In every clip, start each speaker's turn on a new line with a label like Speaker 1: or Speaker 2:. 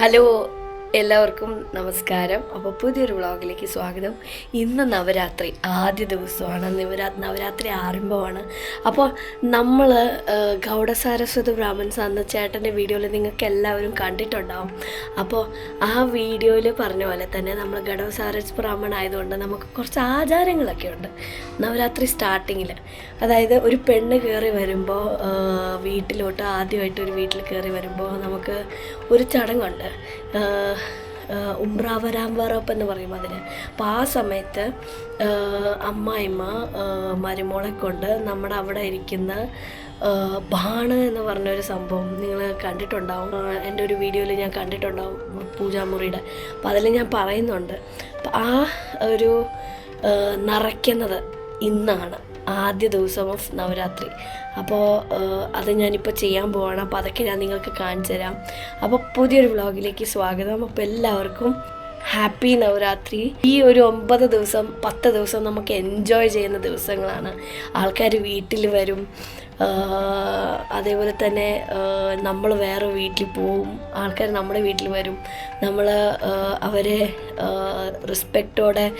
Speaker 1: Hello എല്ലാവർക്കും നമസ്കാരം. അപ്പോൾ പുതിയൊരു വ്ളോഗിലേക്ക് സ്വാഗതം. ഇന്ന് നവരാത്രി. ആദ്യ ദിവസമാണ്. നവരാ നവരാത്രി ആരംഭമാണ്. അപ്പോൾ നമ്മൾ ഗൗഡ സാരസ്വത ബ്രാഹ്മൺസ് അന്ന് ചേട്ടന്റെ വീഡിയോയിൽ നിങ്ങൾക്ക് എല്ലാവരും കണ്ടിട്ടുണ്ടാവും. അപ്പോൾ ആ വീഡിയോയിൽ പറഞ്ഞ പോലെ തന്നെ നമ്മൾ ഗൗഡ സാരസ് ബ്രാഹ്മൺ ആയതുകൊണ്ട് നമുക്ക് കുറച്ച് ആചാരങ്ങളൊക്കെ ഉണ്ട്. നവരാത്രി സ്റ്റാർട്ടിങ്ങിൽ അതായത് ഒരു പെണ്ണ് കയറി വരുമ്പോൾ വീട്ടിലോട്ട് ആദ്യമായിട്ട് ഒരു വീട്ടിൽ കയറി വരുമ്പോൾ നമുക്ക് ഒരു ചടങ്ങുണ്ട്. ആഹ് ഉംബ്രാവരാംവറപ്പ് എന്ന് പറയും അതിന്. അപ്പോൾ ആ സമയത്ത് അമ്മായിമ്മ മരുമോളെ കൊണ്ട് നമ്മുടെ അവിടെ ഇരിക്കുന്ന ബാണ് എന്ന് പറഞ്ഞൊരു സംഭവം നിങ്ങൾ കണ്ടിട്ടുണ്ടാവും. എന്റെ ഒരു വീഡിയോയിൽ ഞാൻ കണ്ടിട്ടുണ്ടാവും പൂജാമുറിയുടെ അപ്പോൾ അതിൽ ഞാൻ പറയുന്നുണ്ട്. അപ്പം ആ ഒരു നിറയ്ക്കുന്നത് ഇന്നാണ്. ആദ്യ ദിവസം ഓഫ് നവരാത്രി. അപ്പോൾ അത് ഞാനിപ്പോൾ ചെയ്യാൻ പോവാണ്. അപ്പോൾ അതൊക്കെ ഞാൻ നിങ്ങൾക്ക് കാണിച്ചു തരാം. അപ്പോൾ പുതിയൊരു വ്ളോഗിലേക്ക് സ്വാഗതം. അപ്പോൾ എല്ലാവർക്കും ഹാപ്പി നവരാത്രി. ഈ ഒരു ഒമ്പത് ദിവസം പത്ത് ദിവസം നമുക്ക് എൻജോയ് ചെയ്യുന്ന ദിവസങ്ങളാണ്. ആൾക്കാർ വീട്ടിൽ വരും. അതേപോലെ തന്നെ നമ്മൾ വേറെ വീട്ടിൽ പോവും. ആൾക്കാർ നമ്മുടെ വീട്ടിൽ വരും. നമ്മൾ അവരെ റെസ്പെക്റ്റോടെ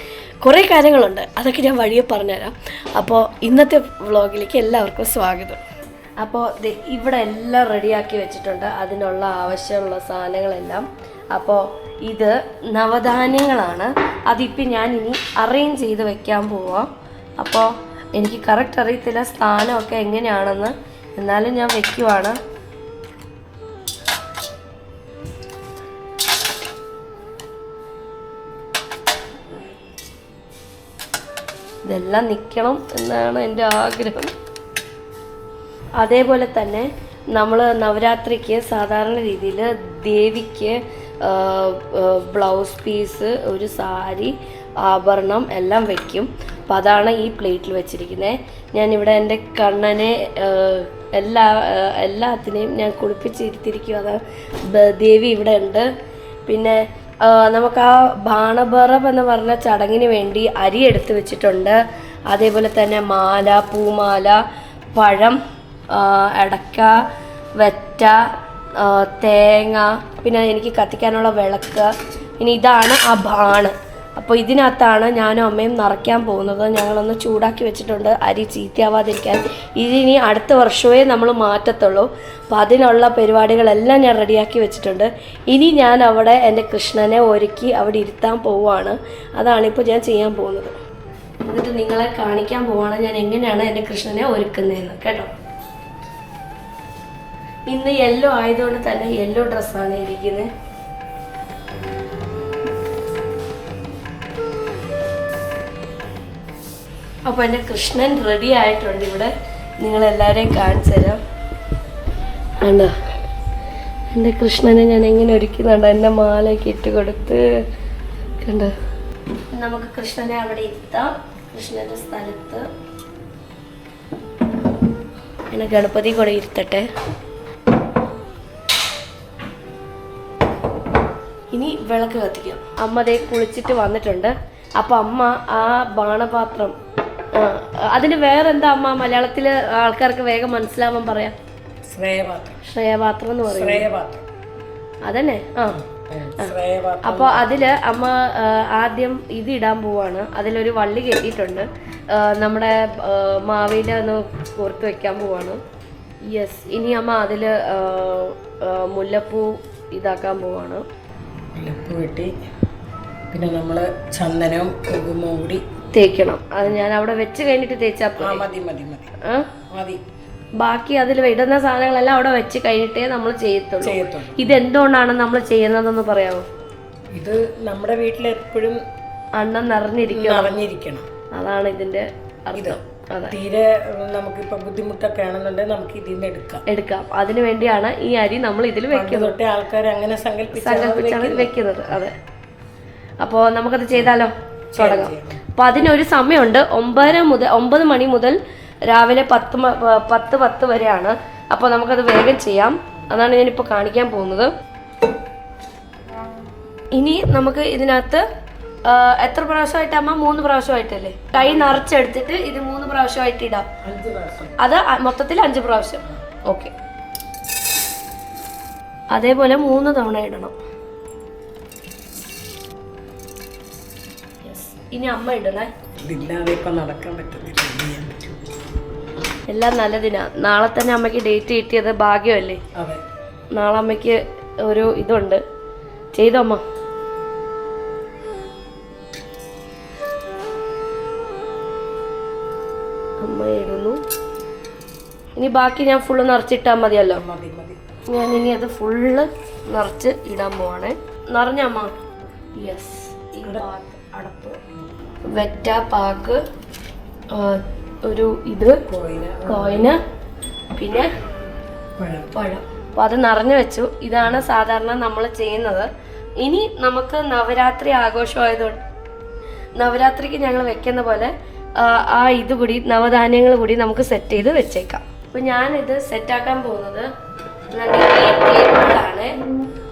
Speaker 1: കുറേ കാര്യങ്ങളുണ്ട്. അതൊക്കെ ഞാൻ വഴിയെ പറഞ്ഞുതരാം. അപ്പോൾ ഇന്നത്തെ വ്ളോഗിലേക്ക് എല്ലാവർക്കും സ്വാഗതം. അപ്പോൾ ഇവിടെ എല്ലാം റെഡിയാക്കി വെച്ചിട്ടുണ്ട്. അതിനുള്ള ആവശ്യമുള്ള സാധനങ്ങളെല്ലാം. അപ്പോൾ ഇത് നവധാന്യങ്ങളാണ്. അതിപ്പോൾ ഞാൻ ഇനി അറേഞ്ച് ചെയ്ത് വെക്കാൻ പോവാം. അപ്പോൾ എനിക്ക് കറക്റ്റ് അറിയത്തില്ല സ്ഥാനമൊക്കെ എങ്ങനെയാണെന്ന്. എന്നാലും ഞാൻ വെക്കുവാണ്. ഇതെല്ലാം നിൽക്കണം എന്നാണ് എന്റെ ആഗ്രഹം. അതേപോലെ തന്നെ നമ്മൾ നവരാത്രിക്ക് സാധാരണ രീതിയിൽ ദേവിക്ക് ബ്ലൗസ് പീസ് ഒരു സാരി ആഭരണം എല്ലാം വയ്ക്കും അപ്പം അതാണ് ഈ പ്ലേറ്റിൽ വെച്ചിരിക്കുന്നത് ഞാനിവിടെ എന്റെ കണ്ണനെ എല്ലാ എല്ലാത്തിനെയും ഞാൻ കുളിപ്പിച്ചിരുത്തിരിക്കും അത് ദേവി ഇവിടെ ഉണ്ട്. പിന്നെ നമുക്ക് ആ ബാണബറബ് എന്ന് പറഞ്ഞ ചടങ്ങിന് വേണ്ടി അരി എടുത്ത് വെച്ചിട്ടുണ്ട്. അതേപോലെ തന്നെ മാല പൂമാല പഴം അടക്ക വെറ്റ തേങ്ങ പിന്നെ എനിക്ക് കത്തിക്കാനുള്ള വിളക്ക്. ഇനി ഇതാണ് ആ ബാണ് അപ്പോൾ ഇതിനകത്താണ് ഞാനും അമ്മയും നിറയ്ക്കാൻ പോകുന്നത്. ഞങ്ങളൊന്ന് ചൂടാക്കി വെച്ചിട്ടുണ്ട്. അരി ചീത്തയാവാതിരിക്കാൻ. ഇതിനി അടുത്ത വർഷമേ നമ്മൾ മാറ്റത്തുള്ളൂ. അപ്പോൾ അതിനുള്ള പരിപാടികളെല്ലാം ഞാൻ റെഡിയാക്കി വെച്ചിട്ടുണ്ട്. ഇനി ഞാൻ അവിടെ എന്റെ കൃഷ്ണനെ ഒരുക്കി അവിടെ ഇരുത്താൻ പോവുകയാണ് അതാണിപ്പോൾ ഞാൻ ചെയ്യാൻ പോകുന്നത്. എന്നിട്ട് നിങ്ങളെ കാണിക്കാൻ പോവാണ്. ഞാൻ എങ്ങനെയാണ് എന്റെ കൃഷ്ണനെ ഒരുക്കുന്നതെന്ന്. കേട്ടോ? ഇന്ന് യെല്ലോ ആയതുകൊണ്ട് തന്നെ യെല്ലോ ഡ്രസ്സാണ് ഇരിക്കുന്നത് അപ്പോൾ എന്റെ കൃഷ്ണൻ റെഡി ആയിട്ടുണ്ട് ഇവിടെ. നിങ്ങളെല്ലാവരെയും കാണിച്ചു തരാം. എന്റെ കൃഷ്ണനെ ഞാൻ എങ്ങനെ ഒരുക്കുന്നുണ്ട് എന്റെ മാലയൊക്കെ ഇട്ട് കൊടുത്ത്. കണ്ടോ? നമുക്ക് കൃഷ്ണനെ അവിടെ ഇരുത്താം. കൃഷ്ണന്റെ സ്ഥലത്ത്. എന്നെ ഗണപതി കൂടെ ഇരുത്തട്ടെ. ഇനി വിളക്ക് കത്തിക്കാം. അമ്മ ദേ കുളിച്ചിട്ട് വന്നിട്ടുണ്ട്. അപ്പൊ അമ്മ ആ ബാണപാത്രം അതിന് വേറെന്താ അമ്മ? മലയാളത്തിൽ ആൾക്കാർക്ക് വേഗം മനസ്സിലാവാൻ പറയാം.
Speaker 2: ശ്രേയപാത്രം.
Speaker 1: ശ്രേയപാത്രം എന്ന് പറയും
Speaker 2: ശ്രേയപാത്രം.
Speaker 1: അതന്നെ? ആ. അപ്പോൾ അതിൽ അമ്മ ആദ്യം ഇത് ഇടാൻ പോവാണ്. അതിലൊരു വള്ളി കെട്ടിയിട്ടുണ്ട്. നമ്മുടെ ആ, മാവില ഒന്ന് കോർത്ത് വെക്കാൻ പോവാണ്. യെസ് ഇനി അമ്മ അതിൽ മുല്ലപ്പൂ ഇതാക്കാൻ പോവാണ്.
Speaker 2: ഉപ്പ് വെട്ടി. പിന്നെ നമ്മൾ ചന്ദനവും കുങ്കുമവും കൂടി
Speaker 1: തേക്കണം. അത് ഞാൻ അവിടെ വെച്ച് കഴിഞ്ഞിട്ട് തേച്ചാ
Speaker 2: മതി മതി മതി. മതി.
Speaker 1: ബാക്കി അതിൽ ഇടുന്ന സാധനങ്ങളെല്ലാം അവിടെ വെച്ച് കഴിഞ്ഞിട്ടേ നമ്മൾ ചെയ്യത്തുള്ളൂ. ഇത് എന്തുകൊണ്ടാണ് നമ്മൾ ചെയ്യുന്നതെന്ന് പറയാമോ?
Speaker 2: ഇത് നമ്മുടെ വീട്ടിൽ എപ്പോഴും
Speaker 1: അണ്ണം നിറഞ്ഞിരിക്കും
Speaker 2: നിറഞ്ഞിരിക്കണം.
Speaker 1: അതാണ് ഇതിന്റെ അർത്ഥം.
Speaker 2: തീരെ നമുക്ക് ഇപ്പൊ ബുദ്ധിമുട്ടൊക്കെ ആണെന്നുണ്ടെങ്കിൽ നമുക്ക് ഇതിൽ നിന്ന് എടുക്കാം.
Speaker 1: എടുക്കാം. അതിനു വേണ്ടിയാണ് ഈ അരി നമ്മൾ ഇതിൽ വെക്കുന്നത്.
Speaker 2: തൊട്ടേ ആൾക്കാർ അങ്ങനെ സങ്കല്പിച്ചാണ്
Speaker 1: വെക്കുന്നത്. അതെ. അപ്പോൾ നമുക്കത് ചെയ്താലോ? തുടങ്ങാം.
Speaker 2: അപ്പൊ
Speaker 1: അപ്പോൾ അതിനൊരു സമയമുണ്ട്. ഒമ്പതര മുതൽ ഒമ്പത് മണി മുതൽ രാവിലെ പത്ത് പത്ത് പത്ത് വരെയാണ്. അപ്പോൾ നമുക്കത് വേഗം ചെയ്യാം. അതാണ് ഞാനിപ്പോൾ കാണിക്കാൻ പോകുന്നത്. ഇനി നമുക്ക് ഇതിനകത്ത് എത്ര പ്രാവശ്യമായിട്ട് അമ്മ മൂന്ന് പ്രാവശ്യമായിട്ടല്ലേ? കൈ നിറച്ചെടുത്തിട്ട് ഇത് മൂന്ന് പ്രാവശ്യമായിട്ട് ഇടാം. അത് മൊത്തത്തിൽ അഞ്ച് പ്രാവശ്യം. ഓക്കെ. അതേപോലെ മൂന്ന് തവണ ഇടണം. ഇനി അമ്മ ഇടണേ. എല്ലാം നല്ലതിനാ. നാളെ തന്നെ അമ്മയ്ക്ക് ഡേറ്റ് കിട്ടിയത് ഭാഗ്യമല്ലേ? നാളെ അമ്മയ്ക്ക് ഒരു ഇതുണ്ട്. ചെയ്തോ അമ്മ? അമ്മ ഇടുന്നു ഇനി ബാക്കി ഞാൻ ഫുള്ള് നിറച്ചിട്ടാൽ മതിയല്ലോ.
Speaker 2: മതി മതി
Speaker 1: ഞാൻ ഇനി അത് ഫുള്ള് നിറച്ച് ഇടാൻ പോവാണ്. നിറഞ്ഞ അമ്മ? യെസ് അടപ്പ്. വെറ്റ പാക്ക് ഒരു ഇത്
Speaker 2: കോയിന.
Speaker 1: പിന്നെ
Speaker 2: പഴം.
Speaker 1: പഴം. അപ്പോൾ അത് നിറഞ്ഞു വെച്ചു. ഇതാണ് സാധാരണ നമ്മൾ ചെയ്യുന്നത്. ഇനി നമുക്ക് നവരാത്രി ആഘോഷമായതുകൊണ്ട് നവരാത്രിക്ക് ഞങ്ങൾ വെക്കുന്ന പോലെ ആ, ഇത് കൂടി നവധാന്യങ്ങൾ കൂടി നമുക്ക് സെറ്റ് ചെയ്ത് വെച്ചേക്കാം. അപ്പൊ ഞാനിത് സെറ്റാക്കാൻ പോകുന്നത് ദാണ്ടെ ഈ ടേബിളിലാണ്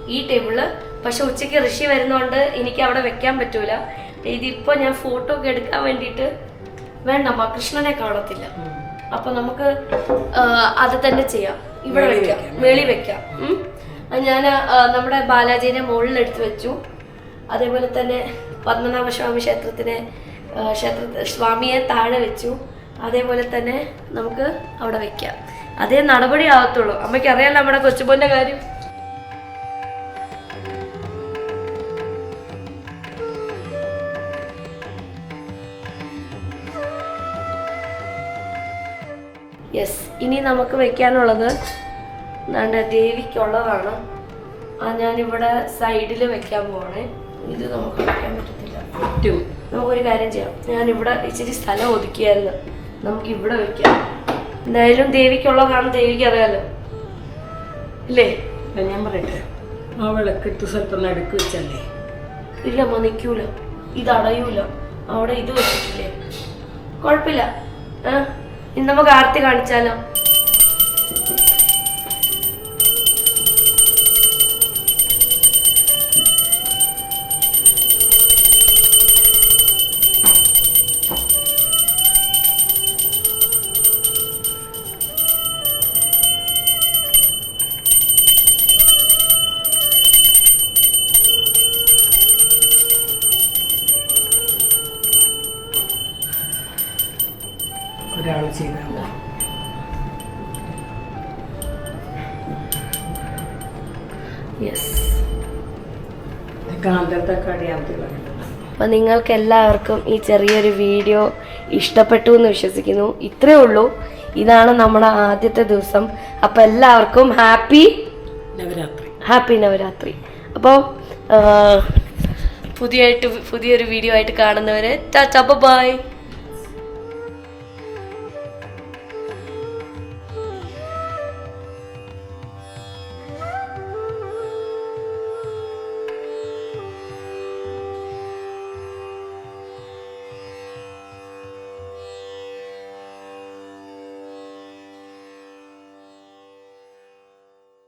Speaker 1: ഈ ടേബിൾ പക്ഷെ ഉച്ചയ്ക്ക് ഋഷി വരുന്നതുകൊണ്ട് എനിക്ക് അവിടെ വെക്കാൻ പറ്റൂല. ഇതിപ്പോ ഞാൻ ഫോട്ടോ ഒക്കെ എടുക്കാൻ വേണ്ടിയിട്ട് വേണ്ട കൃഷ്ണനെ കാണത്തില്ല. അപ്പൊ നമുക്ക് അത് തന്നെ ചെയ്യാം. ഇവിടെ വെക്കാം മേളി വെക്കാം. ഞാൻ നമ്മുടെ ബാലാജീനെ മുകളിൽ എടുത്തു വെച്ചു. അതേപോലെ തന്നെ പത്മനാഭ സ്വാമി ക്ഷേത്രത്തിനെ ക്ഷേത്ര സ്വാമിയെ താഴെ വെച്ചു. അതേപോലെ തന്നെ നമുക്ക് അവിടെ വെക്കാം. അതേ നടപടി ആവത്തുള്ളൂ. അമ്മയ്ക്ക് അറിയാലോ നമ്മുടെ കൊച്ചുപോന്റെ കാര്യം. യെസ് ഇനി നമുക്ക് വെക്കാനുള്ളത് നമ്മുടെ ദേവിക്കുള്ളതാണ്. ആ ഞാനിവിടെ സൈഡിൽ വെക്കാൻ പോവാണേ. ഇത് നമുക്ക് വെക്കാൻ പറ്റത്തില്ല.
Speaker 2: പറ്റും
Speaker 1: നമുക്കൊരു കാര്യം ചെയ്യാം. ഞാനിവിടെ ഇച്ചിരി സ്ഥലം ഒതുക്കിയായിരുന്നു. നമുക്ക് ഇവിടെ വെക്കാം. എന്തായാലും ദേവിക്കുള്ളതാണ് ദേവിക്ക് അറിയാലോ. ഇല്ലേ?
Speaker 2: ഞാൻ പറയട്ടെ. ആ വിളക്കിട്ട് സ്വല്പം അടുക്ക് വെച്ചല്ലേ?
Speaker 1: ഇല്ല അമ്മ നിൽക്കൂല ഇത് അടയൂല. അവിടെ ഇത് വെച്ചിട്ടില്ലേ? കുഴപ്പമില്ല. ആ ഇനി നമുക്ക് ആർത്തി കാണിച്ചാലോ? യെസ്
Speaker 2: കാന്തത്തൊക്കെ അടിയാമത്തില്ല
Speaker 1: അപ്പം നിങ്ങൾക്ക് എല്ലാവർക്കും ഈ ചെറിയൊരു വീഡിയോ ഇഷ്ടപ്പെട്ടു എന്ന് വിശ്വസിക്കുന്നു. ഇത്രേ ഉള്ളൂ. ഇതാണ് നമ്മുടെ ആദ്യത്തെ ദിവസം. അപ്പം എല്ലാവർക്കും ഹാപ്പി
Speaker 2: നവരാത്രി.
Speaker 1: ഹാപ്പി നവരാത്രി. അപ്പോൾ പുതിയായിട്ട് പുതിയൊരു വീഡിയോ ആയിട്ട് കാണുന്നവരെ ടാറ്റ ബൈ.